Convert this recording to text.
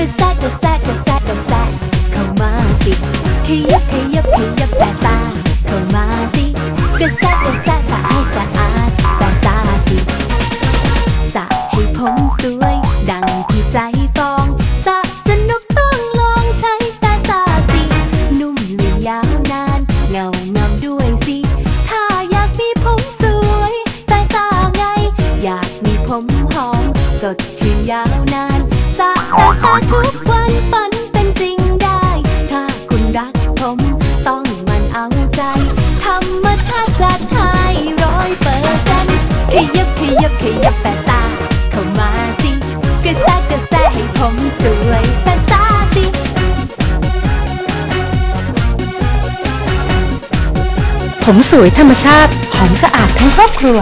ก็แทกก็แทกก็แทกก็แทกเข้ามาสิขยับขยับขยับแต่ซาเข้ามาสิก็แทกก็แทกสะให้สะอาดแต่ซาสิสะให้ผมสวย ดังที่ใจต้องสะสนุกต้องลองใช้แต่ซาสินุ่มลื่นยาวนานเงางามด้วยสิถ้าอยากมีผมสวยแต่ซาไง อยากมีผมหอมสดชื่นยาวนาน ทุกวันฝันเป็นจริงได้ ถ้าคุณรักผม ต้องมันเอาใจธรรมชาติจัดให้ร้อยเปอร์เซ็นต์ขยับขยับขยับแต่ตาเข้ามาสิกระแซะกระแซะให้ผมสวยแต่ซาสิผมสวยธรรมชาติหอมสะอาดทั้งครอบครัว